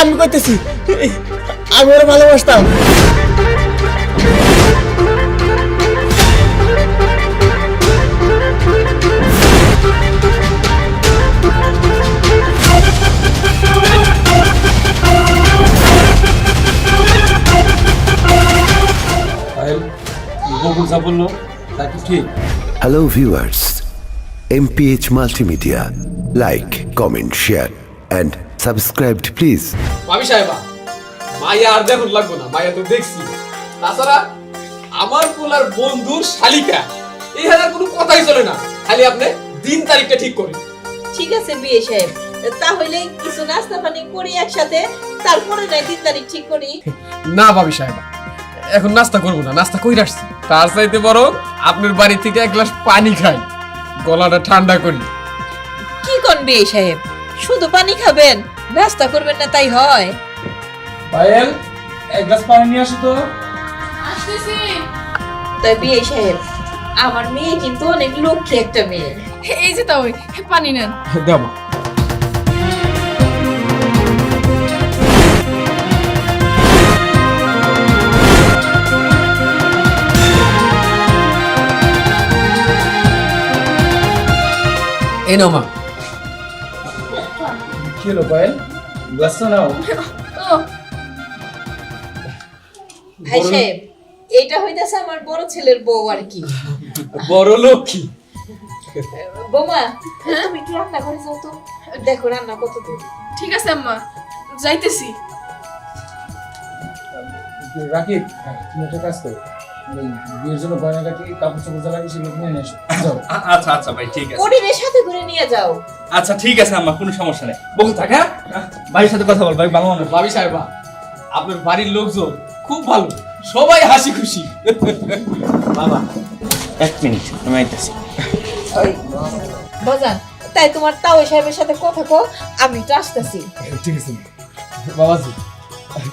আমি করতেছি আমি ওরা ভালোবাসতাম পায়েল বকুল যা বলল তা কি ঠিক Hello viewers, MPH Multimedia. Like, comment, share and subscribe please. মামি সাহেবা মাইয়া আর দেখুন লাগবো না মাইয়া তো দেখছি। তাছাড়া আমার পোলার বন্ধুর শালিকা এই হাজার কোনো কথাই চলে না। খালি আপনি দিন তারিখটা ঠিক করেন। ঠিক আছে বিয়ে সাহেব। তাহলে কিছু নাস্তা পানি করি একসাথে তারপরে নাই দিন তারিখ ঠিক করি। না ভাবি সাহেবা এখন নাস্তা করব না নাস্তা কই আসছি। তার চাইতে বরং আপনার বাড়ি থেকে এক গ্লাস পানি খাই গলাটা ঠান্ডা করি। কি কোন বিয়ে সাহেব? শুধু পানি খাবেন? নাস্তা করবেন না তাই হয়। পায়েল এক গ্লাস পানি নিয়ে আসো তো। তাই বিয়ে সাহেব আমার মেয়ে কিন্তু অনেক লক্ষ্মী একটা মেয়ে। এই যে তাও পানি নেন। দেবো। এই নাও মা। কি হলো পায়েল? গ্লাসটা নাও। ভাই সাহেব এইটা হইতাছে আমার বড় ছেলের বউ আর কি। বড় লক্ষ্মী। বৌমা তুমি একটু রান্না করে যাও তো। দেখো রান্না কত দূর। ঠিক আছে আম্মা। যাইতেছি। রাখি তুমি একটা কাজ করো। বিয়ের জন্য গয়নাগাটি কাপড় চোপড় যা লাগে সেগুলো নিয়ে এসো যাও। আচ্ছা আচ্ছা ভাই ঠিক আছে। পরিবের সাথে করে নিয়ে যাও। আচ্ছা ঠিক আছে আমার কোনো সমস্যা নেই। থাক হ্যাঁ? ভাইয়ের সাথে কথা বল ভাই ভালো মানুষ। ভাবি সাহেবা আপনার বাড়ির লোকজন খুব ভালো। সবাই হাসি খুশি। বাবা। এক মিনিট আমি আইতেছি। বাজান তাই তোমার তাও সাহেবের সাথে কথা কো আমি তো আসতেছি। ঠিক আছে। বাবাজি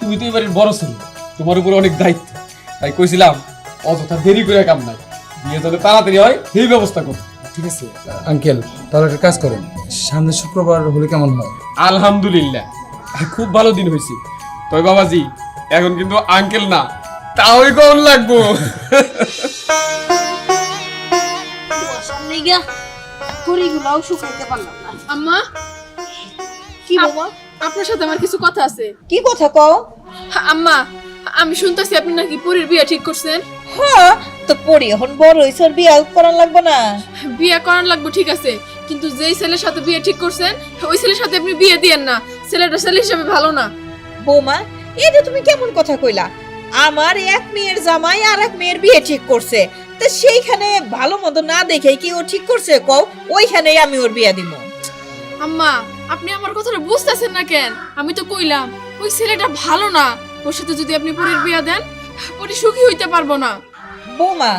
তুমি তো এবারের বড় ছিল তোমার উপরে অনেক দায়িত্ব। তাই কইছিলাম অযথা দেরি করে কাম নাই। বিয়ে যাতে তাড়াতাড়ি হয় সেই ব্যবস্থা করো ঠিক আছে আঙ্কেল তাহলে একটা কাজ করেন। সামনে শুক্রবার হলে কেমন হয়? আলহামদুলিল্লাহ। খুব ভালো দিন হয়েছে। তবে বাবাজি এখন কিন্তু আঙ্কেল না তাওই কোন লাগবো। লিগা কড়িগুলাও শুকাইতে পারলাম না। আম্মা কি বৌমা আপনার সাথে আমার কিছু কথা আছে। কি কথা কও? আম্মা আমি শুনতেছি আপনি নাকি পুরীর বিয়ে ঠিক করছেন। হ্যাঁ তো পড়ি এখন বড় হইছে ওর বিয়ে করার লাগবে না। বিয়ে করার লাগবে ঠিক আছে কিন্তু যেই ছেলের সাথে বিয়ে ঠিক করছেন ওই ছেলের সাথে আপনি বিয়ে দিয়েন না ছেলেটা ছেলে হিসেবে ভালো না। বৌমা এটা তুমি কেমন কথা কইলা আমার এক মেয়ের জামাই আর এক মেয়ের বিয়ে ঠিক করছে তো সেইখানে ভালো মন্দ না দেখে কি ও ঠিক করছে? কও ওইখানেই আমি ওর বিয়ে দিব আম্মা আপনি আমার কথাটা বুঝতেছেন না কেন? আমি তো কইলাম ওই ছেলেটা ভালো না ওর সাথে যদি আপনি পুরীর বিয়ে দেন পরে সুখী হইতে পারব না। বৌমা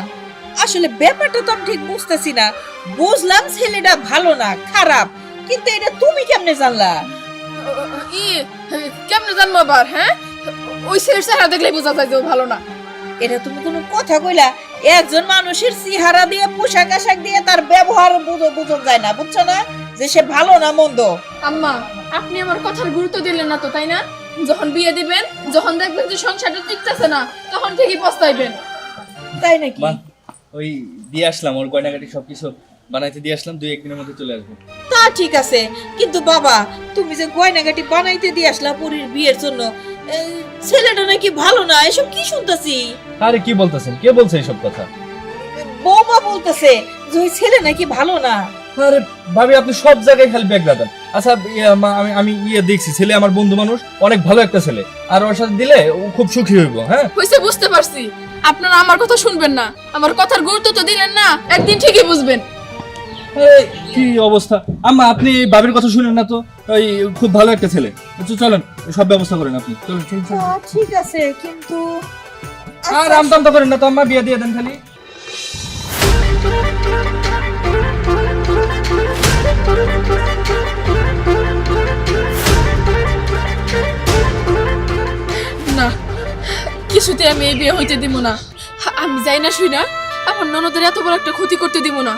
আসলে ব্যাপারটা তো আমি ঠিক বুঝতেছি না। বুঝলাম ছেলেটা ভালো না খারাপ। কিন্তু এটা তুমি কেমনে জানলা? ই কেমনে জানব আবার হ্যাঁ? ওই ছেলের চেহারা দেখলেই বোঝা যায় যে ও ভালো না। এটা তুমি কোনো কথা কইলা? একজন মানুষের চেহারা দিয়ে পোশাক আশাক দিয়ে তার ব্যবহার বুঝো যায় না বুঝছ না? যে সে ভালো না মন্দ। আম্মা আপনি আমার কথার গুরুত্ব দিলেন না তো তাই না? যখন বিয়ে দিবেন যখন দেখবেন যে সংসারটা টিকতেছে না তখন ঠিকই পস্তাইবেন। তাই নাকি? মা ওই দিয়ে আসলাম ওর গয়নাগাটি সবকিছু বানাইতে দিয়ে আসলাম দুই একদিনের মধ্যে চলে আসব। তা ঠিক আছে কিন্তু বাবা তুমি যে গয়নাগাটি বানাইতে দিয়ে আসলা পুরীর বিয়ের জন্য ছেলেটা নাকি ভালো না এসব কি শুনতেছি? আরে কি বলতেছেন? কে বলছে এইসব কথা? বৌমা বলতেছে যে ওই ছেলে নাকি ভালো না। আরে ভাবি আপনি সব জায়গায় খালি ব্যাগ লাগান আচ্ছা ইয়ে, আমি আমি ইয়ে দেখছি ছেলে আমার বন্ধু মানুষ অনেক ভালো একটা ছেলে। আর ওর সাথে দিলে ও খুব সুখী হইব হ্যাঁ? হয়েছে বুঝতে পারছি। আপনারা আমার কথা শুনবেন না। আমার কথার গুরুত্ব তো দিলেন না একদিন ঠিকই বুঝবেন। কি অবস্থা? আম্মা আপনি বাবির কথা শুনেন না তো? ওই খুব ভালো একটা ছেলে। তো চলেন সব ব্যবস্থা করেন আপনি। চলেন। ঠিক আছে কিন্তু আর আমতামতা করেন না তো আম্মা বিয়ে দিয়ে দেন খালি। না কিছুতে আমি এই বিয়ে হইতে দিব না। আমি যাই না শুই না, আমার ননদের এত বড় একটা ক্ষতি করতে দিব না।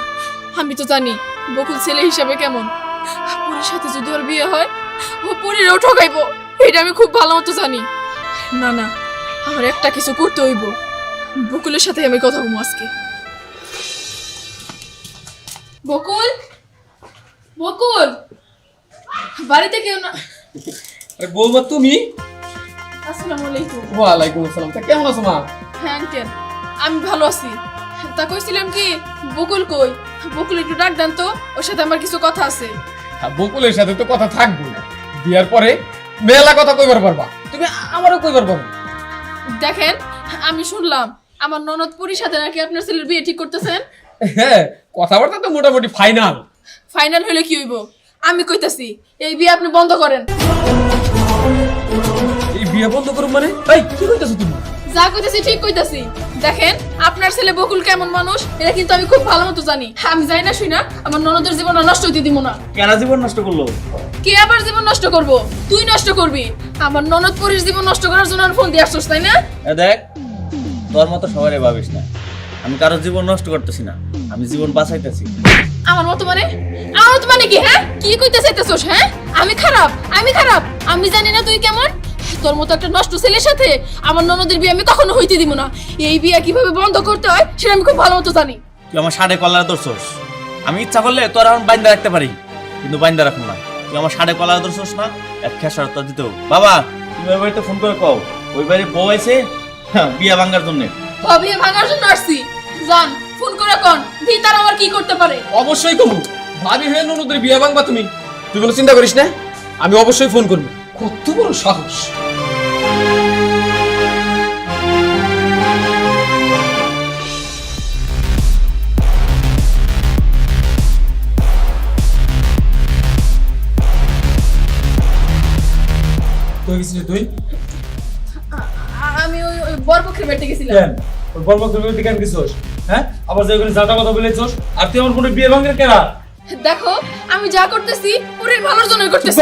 আমি তো জানি বকুল ছেলে হিসাবে কেমন। পুরীর সাথে যদি ওর বিয়ে হয়, ও পুরীরও ঠকাইবো, এটা আমি খুব ভালো মতো জানি। না না, আমার একটা কিছু করতে হইব। বকুলের সাথে আমি কথা বলব আজকে। বকুল? বকুল? বাড়িতে কেউ না বৌমা, তুমি? আসসালামু আলাইকুম। ওয়ালাইকুম আসসালাম। তা কেমন আছো মা? হ্যাঁ আঙ্কেল আমি ভালো আছি। তা কইছিলাম কি বকুল কই? বকুল একটু ডাক দেন তো ওর সাথে আমার কিছু কথা আছে। হ্যাঁ, বকুলের সাথে তো কথা থাকব বিয়ার পরে মেলা কথা কইবার পারবা। তুমি আমারও কইবার পারবা দেখেন আমি শুনলাম আমার ননদ পুরীর সাথে নাকি আপনার ছেলের বিয়ে ঠিক করতেছেন? হ্যাঁ কথাবার্তা তো মোটামুটি ফাইনাল। ফাইনাল হলে কি হইব? আমি কইতাছি এই বিয়ে আপনি বন্ধ করেন। বিয়ে বন্ধ করুন মানে? এই কি কইতাছো তুমি? যা কইতাছি ঠিক কইতাছি। দেখেন আপনার ছেলে বকুল কেমন মানুষ এটা কিন্তু আমি খুব ভালো মতো জানি। আমি যাই না শুই না আমার ননদের জীবন নষ্ট হইতে দিব না। কেন জীবন নষ্ট করল? কে আবার জীবন নষ্ট করব? তুই নষ্ট করবি। আমার ননদ পরির জীবন নষ্ট করার জন্য আর ফোন দিয়ে আসছিস তাই না? এ দেখ তোর মতো সবাই ভাবিস না। আমি কারও জীবন নষ্ট করতেছি না আমি জীবন বাঁচাইতেছি। আমার মতো মানে? আমার মতো মানে কি হ্যাঁ? কি কইতে চাইতেছস হ্যাঁ? আমি খারাপ আমি খারাপ। আমি জানি না তুই কেমন তোর মতো একটা নষ্ট ছেলের সাথে আমার ননদের বিয়ে আমি কখনো হইতে দিব না। এই বিয়ে কীভাবে বন্ধ করতে হয় সেটা আমি খুব ভালো মতো জানি। তুই আমার সাড়ে কলার ধরছস আমি ইচ্ছা করলে তোর এখন বাইন্দা রাখতে পারি কিন্তু বাইন্দা রাখব না। তুই আমার সাড়ে কলার ধরছস না এক খেসার তো দিতেও বাবা তুমি ওই বাড়িতে ফোন করে কও ওই বাড়ি বউ আছে হ্যাঁ, বিয়া ভাঙ্গার জন্য। বিয়ে ভাঙার জন্য আসছি। জান ফোন করে কোন দি তার আবার কি করতে পারে? অবশ্যই কমু ভাবি হয়ে ননদের বিয়ে ভাঙবা তুমি। তুই কোনো চিন্তা করিস না আমি অবশ্যই ফোন করব। কত বড় সাহস। তুই গেছিলি তুই? আমি ওই ওই বরপক্ষের বাড়িতে গেছিলাম। কেন? ওই তুমি কেন গেছিস? হ্যাঁ? আবার যে ওখানে যাতা কথা বলেছিস? আর তুই আমার কোনো বিয়ে ভাঙের কেনা দেখো আমি যা করতেছি পুরীর ভালোর জন্যই করতেছি।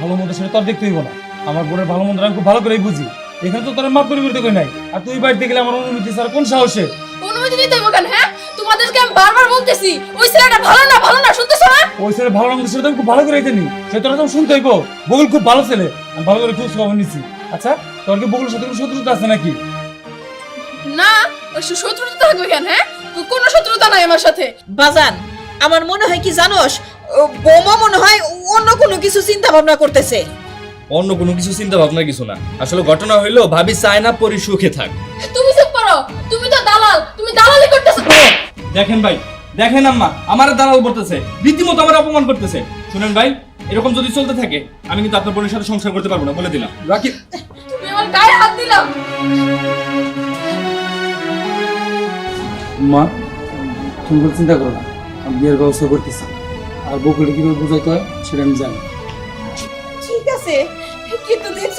ভালো মন্দ সেটা তোর দেখতে হইব না। আমার বোনের ভালো মন্দ আমি খুব ভালো করেই বুঝি। এখানে তো তোর মাপ পরিবর্তন করে নাই? আর তুই বাড়িতে গেলে আমার অনুমতি স্যার কোন সাহসে? অনুমতি দিতে হবে কেন হ্যাঁ? তোমাদেরকে আমি বারবার বলতেছি ওই ছেলেটা ভালো না ভালো না শুনতেছো না? ওই ছেলে ভালো মন্দ সেটা তো খুব ভালো করে জানি। সে তোরা তো শুনতে হইব। বগুল খুব ভালো ছেলে। আমি ভালো করে খোঁজ খবর নিচ্ছি আচ্ছা তোর কি বগুলের সাথে কোনো শত্রুতা আছে নাকি? না ওই শত্রুতা থাকবে কেন হ্যাঁ? কোনো শত্রুতা নাই আমার সাথে। বাজান আমার মনে হয় কি জানোস? বৌমা মনে হয় অন্য কোনো কিছু চিন্তা ভাবনা করতেছে। অন্য কোনো কিছু চিন্তা ভাবনা কিছু না। আসলে ঘটনা হইল ভাবি চায় না পরি সুখে থাক। তুমি চুপ করো। তুমি তো দালাল। তুমি দালালি করতেছো। দেখেন ভাই দেখেন আম্মা আমার দালাল করতেছে রীতিমতো আমার অপমান করতেছে। শুনেন ভাই এরকম যদি চলতে থাকে আমি কিন্তু আপনার বোনের সাথে সংসার করতে পারব না বলে দিলাম। রাখি তুমি আমার গায়ে হাত দিলাম মা তুমি কোনো চিন্তা করো না আমি বিয়ের ব্যবস্থা করতেছি। আর বকুলকে কীভাবে বোঝাইতে হয় সেটা আমি জানি। ঠিক আছে কিন্তু দেখছ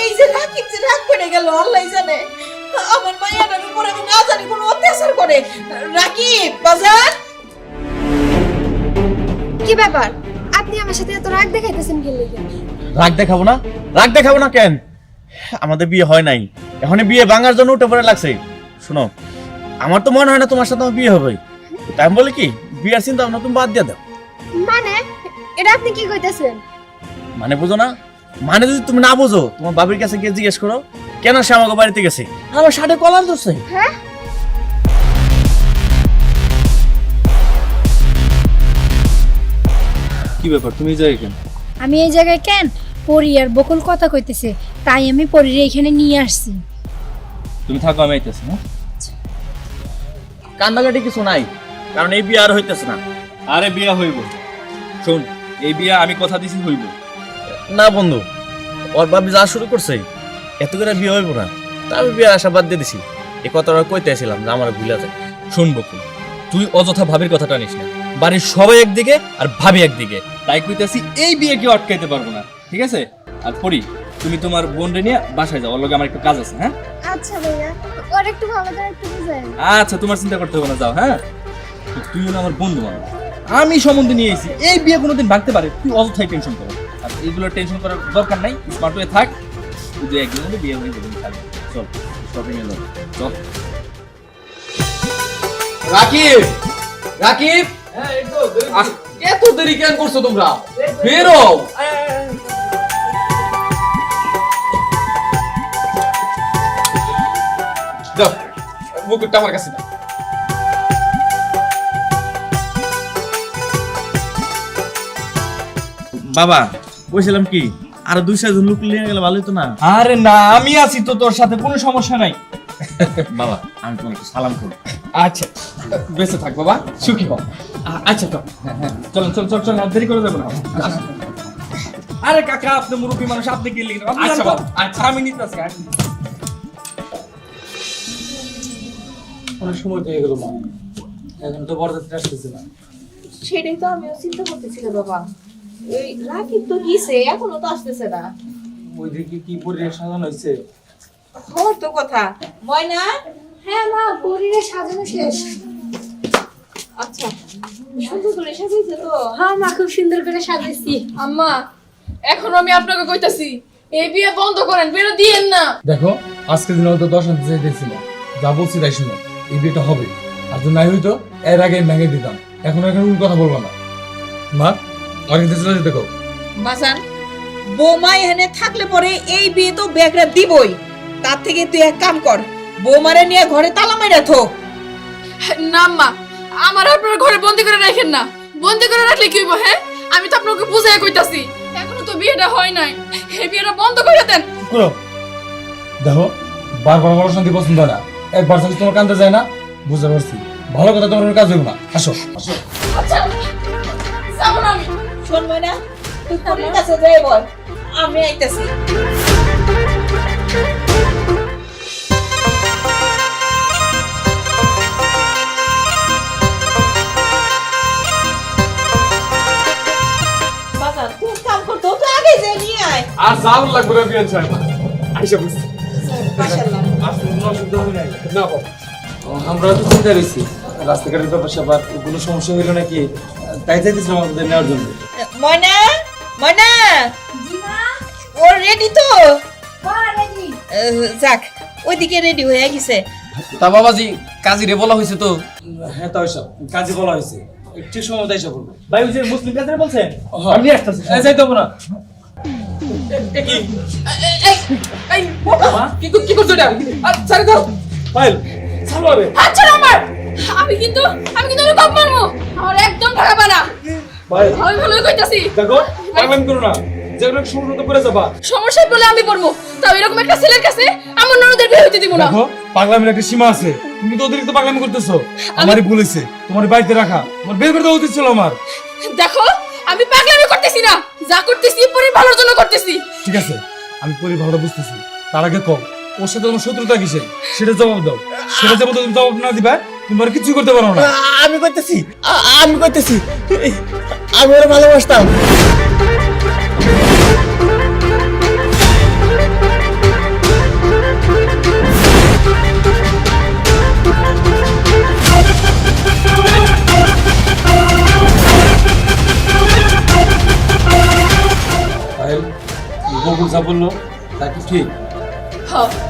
এই যে রাকিব যে রাগ করে গেল আল্লাহ জানে। আমার মায়ের উপর আমি না জানি কোনো অত্যাচার করে। রাকিব বাজার। কি ব্যাপার? আপনি আমার সাথে এত রাগ দেখাইতেছেন কি লেগে? রাগ দেখাবো না? রাগ দেখাবো না কেন? আমাদের বিয়ে হয় নাই। এখন বিয়ে ভাঙার জন্য উঠে পড়ে লাগছে। শোনো আমার তো মনে হয় না তোমার সাথে আমার বিয়ে হবে। তাই আমি বলি কি বিয়ের চিন্তা ভাবনা তুমি বাদ দিয়ে দাও। মানে? এটা আপনি কি কইতেছেন? মানে বুঝো না? মানে যদি তুমি না বুঝো তোমার বাবির কাছে গিয়ে জিজ্ঞেস করো। কেন সে আমাকে বাড়িতে গেছে? আমার সাড়ে কলার ধরছে। হ্যাঁ? কি ব্যাপার তুমি যাই কেন? আমি এই জায়গায় কেন? পরি আর বকুল কথা কইতেছে তাই আমি পরির এখানে নিয়ে আসছি। তুমি থাকো আমি আইতেছি হ্যাঁ? কান্দাকাটি কিছু নাই কারণ এই বিয়ে আর হইতেছে না। আরে বিয়া হইব। শোন এই বিয়া আমি কথা দিছি হইব। না বন্ধু ওর বাবি যা শুরু করছে এত করে বিয়ে হইব না। তা আমি বিয়ের আশা বাদ দিয়ে দিছি। এই কথাটা কইতে আসছিলাম যে আমার ভুলে যায়। শোন বকুল তুই অযথা ভাবির কথাটা নিস না। বাড়ির সবাই একদিকে আর ভাবি একদিকে। তাই কইতাছি এই বিয়ে কেউ আটকাইতে পারব না। ঠিক আছে? আর পরি তুমি তোমার বোন রে নিয়ে বাসায় যাও। ওর লগে আমার একটু কাজ আছে হ্যাঁ? আচ্ছা ভাইয়া ওর একটু ভালো করে একটু বুঝাই। আচ্ছা তোমার চিন্তা করতে হবে না যাও হ্যাঁ? তুই হলো আমার বন্ধু মানুষ আমি সম্বন্ধে নিয়ে এসেছি এই বিয়ে কোনোদিন ভাঙতে পারে। তুই অযথাই টেনশন করো। আর এইগুলো টেনশন করার দরকার নাই। স্মার্ট হয়ে থাক। শুধু একজনের বিয়ে হয়ে যাবে খালি চল শপিং এ যাব। চল। রাকিব! রাকিব! এত দেরি কেন করছ তোমরা? বেরো! মুকুটটা আমার কাছে না বাবা বলছিলাম কি? আর দুই চারজন লোক নিয়ে গেলে ভালোই তো না? আরে না আমি আছি তো তোর সাথে কোনো সমস্যা নাই। বাবা আমি তোমাকে সালাম করব আচ্ছা বেঁচে থাক বাবা সুখী হও আচ্ছা তো চল চল চল চল আর দেরি করে যাব না। আরে কাকা আপনি মুরব্বী মানুষ আপনি কি লিখেন? আচ্ছা বাবা, আচ্ছা। আমি নিতে আসি আমি নিতে আসি। অনেক সময় পেয়ে গেল মা। এখন তো বরযাত্রী আসতেছে না। সেটাই তো আমিও চিন্তা করতেছিলাম বাবা। এই রাকিব তো গিয়েছে এখনও তো আসতেছে না। ওইদিকে কি পরিবেশ সাজানো হয়েছে হওয়ার তো কথা। ময়না? হ্যাঁ মা পরীরে সাজানো শেষ। আচ্ছা সুন্দর করে সাজিয়েছে তো। হ্যাঁ মা খুব সুন্দর করে সাজাইছি। আম্মা এখন আমি আপনাকে কইতাছি এই বিয়ে বন্ধ করেন বেরো দিয়েন না। দেখো আজকের দিনে হয়তো দশ আনতে চাইতেছি না যা বলছি তাই শুনো এই বিয়েটা হবে। আর যদি নাই হইতো এর আগে ভেঙে দিতাম। এখন এখানে কথা বলব না। মা? আর কিন্তু চলে যেতে কও বাজান বৌমা এখানে থাকলে পরে এই বিয়ে তো ব্যাগরা দিবই। তার থেকে তুই এক কাম কর বৌমারে নিয়ে ঘরে তালা মেরে থো। না আম্মা আমার আপনার ঘরে বন্দি করে রাখেন না। বন্দি করে রাখলে কি হইব হ্যাঁ? আমি তো আপনাকে বুঝাই কইতাছি এখনও তো বিয়েটা হয় নাই। এই বিয়েটা বন্ধ করে দেন। করো। দেখো বারবার আমার শান্তি পছন্দ হয় না। একবার থাকলে তোমার কান্দে যায় না বুঝতে পারছি। ভালো কথা তোমার কাজ হইব না। আসো আসো। আচ্ছা শোন ময়না তুই পরীর কাছে যাই বল? আমি আইতাছি। বাজান তুই এক কাম কর তো তুই আগে যাই নিয়ে আয়। আর যাও লাগবে না বিয়ান সাহেব। আইসা বুঝছি কোনো না না বাবা। আমরা তো চিন্তা রয়েছি। রাস্তাঘাটের ব্যাপার স্যাপার কোনো সমস্যা হইল নাকি? তাই চাইতেছিলাম আমাদের নেওয়ার জন্য। ময়না ময়না! ও রেডি তো? আহ, যাক ওইদিকে রেডি হয়ে গেছে। তা বাবাজি কাজী রে বলা হয়েছে তো? হ্যাঁ তাই সব। কাজে বলা হয়েছে। ঠিক সময় তাই সব ভাই ওই যে মুসলিম কাজে বলছেন হ্যাঁ। আমি আসতেছি। এই যাইতে না। কি? কর- কি করছ এটা? আর ছাড়ে দাও। ফাইল। চালু হবে আচ্ছা আমার। আমি কিন্তু আমি কিন্তু কম মারবো। আমার একদম খারাপ না। ভাই। আমি ভালোই কইতাছি। দেখো পাগলামি করো না। যেগুলো সমস্যা করে যাবা। সমস্যায় বলে আমি পড়ব। তাও এরকম একটা ছেলের কাছে আমার ননদের বিয়ে হইতে দিব না। দেখো পাগলামির একটা সীমা আছে। তুমি তো অতিরিক্ত পাগলামি করতেছো। আমারই বলেছে তোমার বাড়িতে রাখা। তোমার বের করে দেওয়া উচিত ছিল আমার। দেখো আমি পাগলামি করতেছি না। যা করতেছি পরে ভালোর জন্য করতেছি। ঠিক আছে আমি পরি ভালো বুঝতেছি। তার আগে কম ওর সাথে তোমার শত্রুতা কিসের? সেটা জবাব দাও। সেটা যেমন তুমি জবাব না দিবা। তুমি আর কিছু করতে পারো না। আমি করতেছি। আমি করতেছি। আমি ওরা ভালোবাসতাম। বকুল যা বলল তা কি ঠিক? হ ও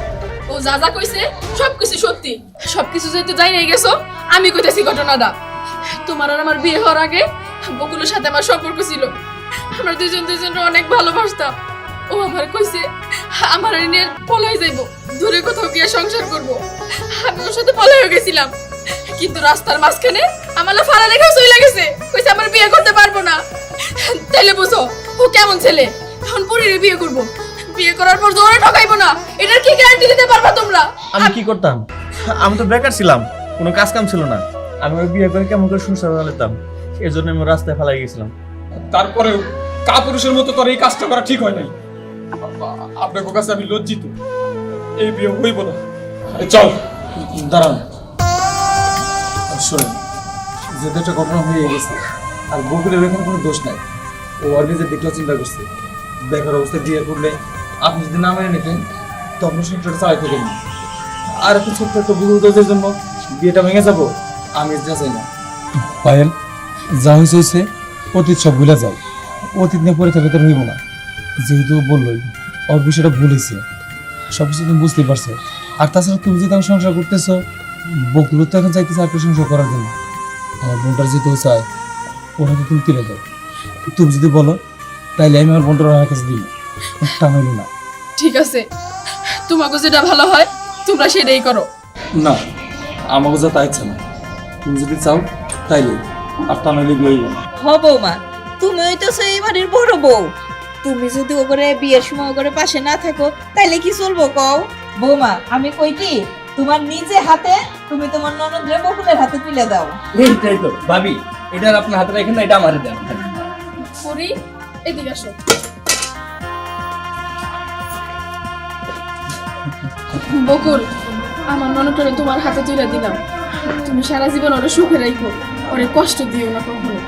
যা যা কইছে, সবকিছু সত্যি। সবকিছু যেহেতু যাই নাই গেছো, আমি কইতেছি ঘটনাটা। তোমার আর আমার বিয়ে হওয়ার আগে বকুলের সাথে আমার সম্পর্ক ছিল। আমরা দুজন দুজনকে অনেক ভালোবাসতাম। ও আমার কইছে, আমার নিয়ে পলাই যাইব, দূরে কোথাও গিয়ে সংসার করব। আমি ওর সাথে পলাই গেছিলাম। কিন্তু রাস্তার মাঝখানে আমার ফাড়া লেখা চলে গেছে। কইছে, আমার বিয়ে করতে পারব না। তাইলে বুঝো, ও কেমন ছেলে? এখন পরিরে বিয়ে করব। বিয়ে করার পর জোরে ঠকাইবো না। এটার কি গ্যারান্টি দিতে পারবা তোমরা? আমি কি করতাম? আমি তো বেকার ছিলাম কোনো কাজ কাম ছিল না। আমি ওই বিয়ে করে কেমন করে সংসার চালাতাম এই জন্য আমি রাস্তায় ফেলাই গেছিলাম। তারপরেও কাপুরুষের মতো তোর এই কাজটা করা ঠিক হয় নাই। আপনার কাছে আমি লজ্জিত। এই বিয়ে হইব না। চল দাঁড়ান। শোনেন যেহেতু একটা ঘটনা হয়ে গেছে আর বকুলের এখানে কোনো দোষ নাই। ও আর নিজের দিকটাও চিন্তা করছে। বেকার অবস্থায় বিয়ে করলে আপনি যদি না মেনে নিতেন তখন সংসারটা চালাইতে পারেন আর একটা ছোট্ট একটা ভুল জন্য বিয়েটা ভেঙে যাব, আমি যা চাই না। পায়েল, যা হয়েছে হয়েছে অতীত সব ভুলে যাও। অতীত নিয়ে পরে থাকলে তো হইব না। যেহেতু বললোই ওর বিষয়টা ভুল হয়েছে সব কিছু তুমি বুঝতেই পারছ। আর তাছাড়া তুমি যদি আমি সংসার করতেছো বকুলো তো এখন চাইতেছে আর সংসার করার জন্য। আমার বোনটার যেতেও চায় ওরা তো তুমি তুলে দাও। তুমি যদি বলো, তাইলে আমি আমার বোনটার কাছে দিই। তা না। ঠিক আছে। তোমাকে যেটা ভালো হয় তোমরা সেটাই করো। না আমাকে যা তা ইচ্ছা না। তুমি যদি চাও তাইলে। আর তা নইলে লইব হ বৌমা তুমি হইতেছো এই বাড়ির বড় বউ। তুমি যদি ওগরে বিয়ের সময় ওগরে পাশে না থাকো তাইলে কি চলবো কও? বৌমা আমি কই কি তোমার নিজে হাতে তুমি তোমার ননদরে বকুলের হাতে তুলে দাও। এইটাই তো ভাবি এটার আপনার হাতে রাখেন না এটা আমার দেন পরি এদিকে আসো। বকুল, আমার ননদটারে তোমার হাতে তুলে দিলাম। তুমি সারা জীবন ওরে সুখে রাখো ওরে কষ্ট দিও না কখনো।